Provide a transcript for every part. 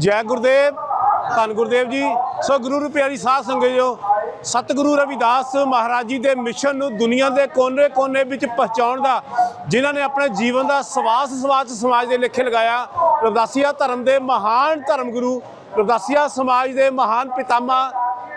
ਜੈ ਗੁਰਦੇਵ, ਧੰਨ ਗੁਰਦੇਵ ਜੀ। ਸੋ ਗੁਰੂ ਨੂੰ ਪਿਆਰੀ ਸਾਧ ਸੰਗਤ ਜੋ ਸਤਿਗੁਰੂ ਰਵਿਦਾਸ ਮਹਾਰਾਜ ਜੀ ਦੇ ਮਿਸ਼ਨ ਨੂੰ ਦੁਨੀਆ ਦੇ ਕੋਨੇ-ਕੋਨੇ ਵਿੱਚ ਪਹੁੰਚਾਉਣ ਦਾ, ਜਿਨ੍ਹਾਂ ਨੇ ਆਪਣੇ ਜੀਵਨ ਦਾ ਸਵਾਸ ਸਵਾਸ ਸਮਾਜ ਦੇ ਲੇਖੇ ਲਗਾਇਆ, ਰਵਿਦਾਸੀਆ ਧਰਮ ਦੇ ਮਹਾਨ ਧਰਮ ਗੁਰੂ, ਰਵਿਦਾਸੀਆ ਸਮਾਜ ਦੇ ਮਹਾਨ ਪਿਤਾਮਾ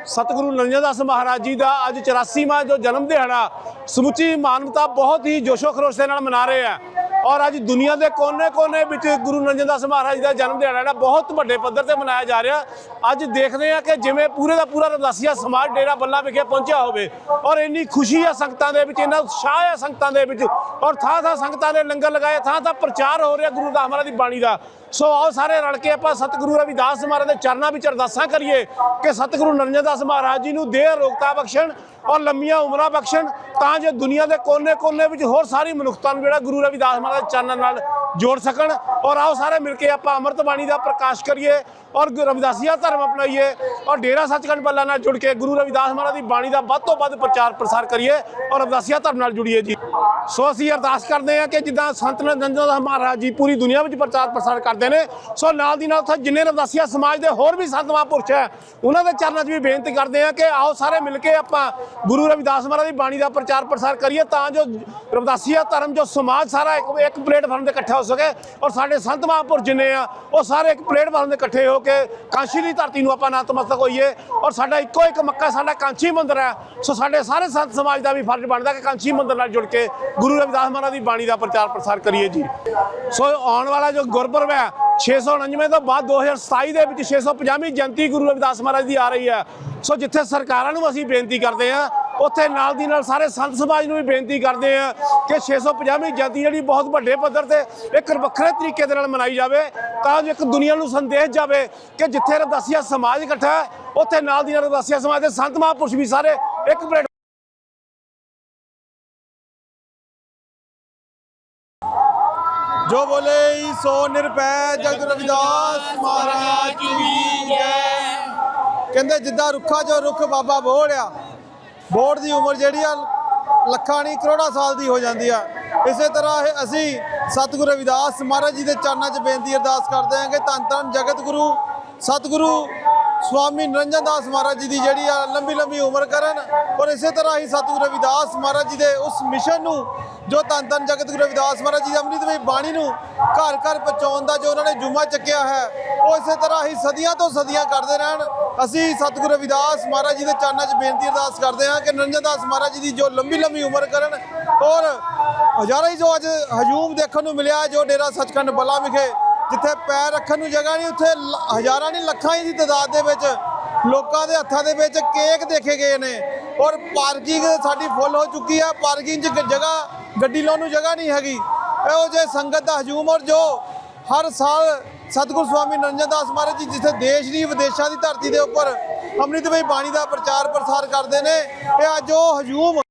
ਸਤਿਗੁਰੂ ਨਰਿੰਦਰ ਦਾਸ ਮਹਾਰਾਜ ਜੀ ਦਾ ਅੱਜ 84ਵਾਂ ਜੋ ਜਨਮ ਦਿਹਾੜਾ, ਸਮੁੱਚੀ ਮਾਨਵਤਾ ਬਹੁਤ ਹੀ ਜੋਸ਼ੋ ਖਰੋਸ਼ ਦੇ ਨਾਲ ਮਨਾ ਰਹੇ ਆ। ਔਰ ਅੱਜ ਦੁਨੀਆ ਦੇ ਕੋਨੇ-ਕੋਨੇ ਵਿੱਚ ਗੁਰੂ ਨਰਿੰਦਰ ਦਾਸ ਮਹਾਰਾਜ ਦਾ ਜਨਮ ਦਿਹਾੜਾ ਜਿਹੜਾ ਬਹੁਤ ਵੱਡੇ ਪੱਧਰ ਤੇ ਮਨਾਇਆ ਜਾ ਰਿਹਾ। ਅੱਜ ਦੇਖਦੇ ਆ ਕਿ ਜਿਵੇਂ ਪੂਰੇ ਦਾ ਪੂਰਾ ਰਵਦਾਸੀਆ ਸਮਾਜ ਡੇਰਾ ਬੱਲਾ ਵਿਖੇ ਪਹੁੰਚਿਆ ਹੋਵੇ ਔਰ ਇੰਨੀ ਖੁਸ਼ੀ ਆ ਸੰਗਤਾਂ ਦੇ ਵਿੱਚ, ਇੰਨਾ ਉਤਸ਼ਾਹ ਆ ਸੰਗਤਾਂ ਦੇ ਵਿੱਚ ਔਰ ਥਾਂ ਥਾਂ ਸੰਗਤਾਂ ਨੇ ਲੰਗਰ ਲਗਾਏ ਥਾਂ ਥਾਂ ਪ੍ਰਚਾਰ ਹੋ ਰਿਹਾ ਗੁਰੂ ਦਾ, ਮਹਾਰਾਜ ਦੀ ਬਾਣੀ ਦਾ। ਸੋ ਆਓ ਸਾਰੇ ਰਲ ਕੇ ਆਪਾਂ ਸਤਿਗੁਰੂ ਰਵਿਦਾਸ ਮਹਾਰਾਜ ਦੇ ਚਰਨਾਂ ਵਿੱਚ ਅਰਦਾਸਾਂ ਕਰੀਏ ਕਿ ਸਤਿਗੁਰੂ ਨਰਿੰਦਰ ਦਾਸ ਮਹਾਰਾਜ ਜੀ ਨੂੰ ਦੇਹ ਰੋਗਤਾ ਬਖਸ਼ਣ ਔਰ ਲੰਮੀਆਂ ਉਮਰਾਂ ਬਖਸ਼ਣ ਤਾਂ ਜੋ ਦੁਨੀਆ ਦੇ ਕੋਨੇ-ਕੋਨੇ ਵਿੱਚ ਹੋਰ ਸਾਰੀ ਮਨੁੱਖਤਾ ਨੂੰ ਜਿਹੜਾ ਗੁਰੂ ਰਵਿਦਾਸ ਮਹਾਰਾਜ ਦੇ ਚਰਨਾਂ ਨਾਲ ਜੋੜ ਸਕਣ। ਔਰ ਆਓ ਸਾਰੇ ਮਿਲ ਕੇ ਆਪਾਂ ਅੰਮ੍ਰਿਤ ਬਾਣੀ ਦਾ ਪ੍ਰਕਾਸ਼ ਕਰੀਏ ਔਰ ਰਵਿਦਾਸੀਆ ਧਰਮ ਅਪਣਾਈਏ ਔਰ ਡੇਰਾ ਸੱਚਖੰਡ ਬੱਲਾ ਨਾਲ ਜੁੜ ਕੇ ਗੁਰੂ ਰਵਿਦਾਸ ਮਹਾਰਾਜ ਦੀ ਬਾਣੀ ਦਾ ਵੱਧ ਤੋਂ ਵੱਧ ਪ੍ਰਚਾਰ ਪ੍ਰਸਾਰ ਕਰੀਏ ਔਰ ਰਵਿਦਾਸੀਆ ਧਰਮ ਨਾਲ ਜੁੜੀਏ ਜੀ। ਸੋ ਅਸੀਂ ਅਰਦਾਸ ਕਰਦੇ ਹਾਂ ਕਿ ਜਿੱਦਾਂ ਸੰਤ ਨਰਿੰਦਰ ਦਾਸ ਮਹਾਰਾਜ ਜੀ ਪੂਰੀ ਦੁਨੀਆ ਵਿੱਚ ਪ੍ਰਚਾਰ ਪ੍ਰਸਾਰ ਕਰਦੇ ਨੇ, ਸੋ ਨਾਲ ਦੀ ਨਾਲ ਉੱਥੇ ਜਿੰਨੇ ਰਵਿਦਾਸੀਆ ਸਮਾਜ ਦੇ ਹੋਰ ਵੀ ਸੰਤ ਮਹਾਂਪੁਰਸ਼ ਹੈ, ਉਹਨਾਂ ਦੇ ਚਰਨਾਂ 'ਚ ਵੀ ਬੇਨਤੀ ਕਰਦੇ ਹਾਂ ਕਿ ਆਓ ਸਾਰੇ ਮਿਲ ਕੇ ਆਪਾਂ ਗੁਰੂ ਰਵਿਦਾਸ ਮਹਾਰਾਜ ਦੀ ਬਾਣੀ ਦਾ ਪ੍ਰਚਾਰ ਪ੍ਰਸਾਰ ਕਰੀਏ ਤਾਂ ਜੋ ਰਵਿਦਾਸੀਆ ਧਰਮ, ਜੋ ਸਮਾਜ ਸਾਰਾ ਇੱਕ ਇੱਕ ਪਲੇਟਫਾਰਮ ਤੇ ਇਕੱਠਾ ਹੋ ਸਕੇ ਔਰ ਸਾਡੇ ਸੰਤ ਮਹਾਂਪੁਰਸ਼ ਜਿੰਨੇ ਆ, ਉਹ ਸਾਰੇ ਇੱਕ ਪਲੇਟਫਾਰਮ ਤੇ ਇਕੱਠੇ ਹੋ ਕੇ ਕਾਂਸ਼ੀ ਦੀ ਧਰਤੀ ਨੂੰ ਆਪਾਂ ਨਤਮਸਤਕ ਹੋਈਏ ਔਰ ਸਾਡਾ ਇੱਕੋ ਇੱਕ ਮੱਕਾ, ਸਾਡਾ ਕਾਂਚੀ ਮੰਦਿਰ ਹੈ। ਸੋ ਸਾਡੇ ਸਾਰੇ ਸੰਤ ਸਮਾਜ ਦਾ ਵੀ ਫਰਜ਼ ਬਣਦਾ ਕਿ ਕਾਂਚੀ ਮੰਦਿਰ ਨਾਲ ਜੁੜ ਕੇ ਗੁਰੂ ਰਵਿਦਾਸ ਮਹਾਰਾਜ ਦੀ ਬਾਣੀ ਦਾ ਪ੍ਰਚਾਰ ਪ੍ਰਸਾਰ ਕਰੀਏ ਜੀ। ਸੋ ਆਉਣ ਵਾਲਾ ਜੋ ਗੁਰਪੁਰਬ ਹੈ 699 ਤੋਂ ਬਾਅਦ 2027 ਦੇ ਵਿੱਚ 650ਵੀਂ ਜਯੰਤੀ ਗੁਰੂ ਰਵਿਦਾਸ ਮਹਾਰਾਜ ਦੀ ਆ ਰਹੀ ਹੈ। ਸੋ ਜਿੱਥੇ ਸਰਕਾਰਾਂ ਨੂੰ ਅਸੀਂ ਬੇਨਤੀ ਕਰਦੇ ਹਾਂ ਉੱਥੇ ਨਾਲ ਦੀ ਨਾਲ ਸਾਰੇ ਸੰਤ ਸਮਾਜ ਨੂੰ ਵੀ ਬੇਨਤੀ ਕਰਦੇ ਆ ਕਿ 650ਵੀਂ ਜਯੰਤੀ ਜਿਹੜੀ ਬਹੁਤ ਵੱਡੇ ਪੱਧਰ ਤੇ ਇੱਕ ਵੱਖਰੇ ਤਰੀਕੇ ਦੇ ਨਾਲ ਮਨਾਈ ਜਾਵੇ, ਤਾਂ ਜੋ ਇੱਕ ਦੁਨੀਆ ਨੂੰ ਸੰਦੇਸ਼ ਜਾਵੇ ਕਿ ਜਿੱਥੇ ਰਵਦਾਸੀਆ ਸਮਾਜ ਇਕੱਠਾ ਹੈ, ਉੱਥੇ ਨਾਲ ਦੀ ਨਾਲ ਰਵਦਾਸੀਆ ਸਮਾਜ ਦੇ ਸੰਤ ਮਹਾਂਪੁਰਸ਼ ਵੀ ਸਾਰੇ ਇੱਕ ਪਲੇਟ ਜੋ ਬੋਲੇ ਸੋ ਨਿਰਪੈ ਜਗਤ ਰਵਿਦਾਸ ਮਹਾਰਾਜ ਕੀ ਜੈ। ਕਹਿੰਦੇ ਜਿੱਦਾਂ ਰੁੱਖਾ ਜੋ ਰੁੱਖ ਬਾਬਾ ਬੋੜਿਆ ਬੋੜ ਦੀ ਉਮਰ ਜਿਹੜੀ ਆ, ਲੱਖਾਂ ਨਹੀਂ ਕਰੋੜਾਂ ਸਾਲ ਦੀ ਹੋ ਜਾਂਦੀ ਆ। ਇਸੇ ਤਰ੍ਹਾਂ ਇਹ ਅਸੀਂ ਸਤਿਗੁਰੂ ਰਵਿਦਾਸ ਮਹਾਰਾਜ ਜੀ ਦੇ ਚਰਨਾਂ 'ਚ ਬੇਨਤੀ ਅਰਦਾਸ ਕਰਦੇ ਹਾਂ ਕਿ ਧੰਨ ਧੰਨ ਜਗਤ ਗੁਰੂ, ਸਤਿਗੁਰੂ ਸਵਾਮੀ ਨਿਰੰਜਨ ਦਾਸ ਮਹਾਰਾਜ ਜੀ ਦੀ ਜਿਹੜੀ ਆ ਲੰਬੀ ਲੰਬੀ ਉਮਰ ਕਰਨ ਔਰ ਇਸੇ ਤਰ੍ਹਾਂ ਹੀ ਸਤਿਗੁਰੂ ਰਵਿਦਾਸ ਮਹਾਰਾਜ ਜੀ ਦੇ ਉਸ ਮਿਸ਼ਨ ਨੂੰ ਜੋ ਧੰਨ ਧੰਨ ਜਗਤ ਗੁਰੂ ਰਵਿਦਾਸ ਮਹਾਰਾਜ ਜੀ ਦੀ ਅੰਮ੍ਰਿਤਮਈ ਬਾਣੀ ਨੂੰ ਘਰ ਘਰ ਪਹੁੰਚਾਉਣ ਦਾ ਜੋ ਉਹਨਾਂ ਨੇ ਜੁਮਾ ਚੱਕਿਆ ਹੈ, ਉਹ ਇਸੇ ਤਰ੍ਹਾਂ ਹੀ ਸਦੀਆਂ ਤੋਂ ਸਦੀਆਂ ਕਰਦੇ ਰਹਿਣ। ਅਸੀਂ ਸਤਿਗੁਰੂ ਰਵਿਦਾਸ ਮਹਾਰਾਜ ਜੀ ਦੇ ਚਰਨਾਂ 'ਚ ਬੇਨਤੀ ਅਰਦਾਸ ਕਰਦੇ ਹਾਂ ਕਿ ਨਿਰੰਜਨ ਦਾਸ ਮਹਾਰਾਜ ਜੀ ਦੀ ਜੋ ਲੰਬੀ ਲੰਬੀ ਉਮਰ ਕਰਨ ਔਰ ਹਜ਼ਾਰਾਂ ਹੀ ਜੋ ਅੱਜ ਹਜੂਮ ਦੇਖਣ ਨੂੰ ਮਿਲਿਆ ਜੋ ਡੇਰਾ ਸੱਚਖੰਡ ਬਲਾ ਵਿਖੇ ਜਿੱਥੇ ਪੈਰ ਰੱਖਣ ਨੂੰ ਜਗ੍ਹਾ ਨਹੀਂ, ਉੱਥੇ ਲ- ਹਜ਼ਾਰਾਂ ਨਹੀਂ, ਲੱਖਾਂ ਹੀ ਦੀ ਤਦਾਦ ਦੇ ਵਿੱਚ ਲੋਕਾਂ ਦੇ ਹੱਥਾਂ ਦੇ ਵਿੱਚ ਕੇਕ ਦੇਖੇ ਗਏ ਨੇ। ਔਰ ਪਾਰਕਿੰਗ ਸਾਡੀ ਫੁੱਲ ਹੋ ਚੁੱਕੀ ਹੈ ਪਾਰਕਿੰਗ 'ਚ ਜਗ੍ਹਾ, ਗੱਡੀ ਲਾਉਣ ਨੂੰ ਜਗ੍ਹਾ ਨਹੀਂ ਹੈਗੀ। ਇਹੋ ਜੇ ਸੰਗਤ ਦਾ ਹਜੂਮ ਔਰ ਜੋ ਹਰ ਸਾਲ ਸਤਿਗੁਰ ਸਵਾਮੀ ਨਰਿੰਦਰ ਦਾਸ ਮਹਾਰਾਜ ਜੀ, ਜਿੱਥੇ ਦੇਸ਼ ਦੀ, ਵਿਦੇਸ਼ਾਂ ਦੀ ਧਰਤੀ ਦੇ ਉੱਪਰ ਅੰਮ੍ਰਿਤਮਈ ਬਾਣੀ ਦਾ ਪ੍ਰਚਾਰ ਪ੍ਰਸਾਰ ਕਰਦੇ ਨੇ, ਇਹ ਅੱਜ ਉਹ ਹਜੂਮ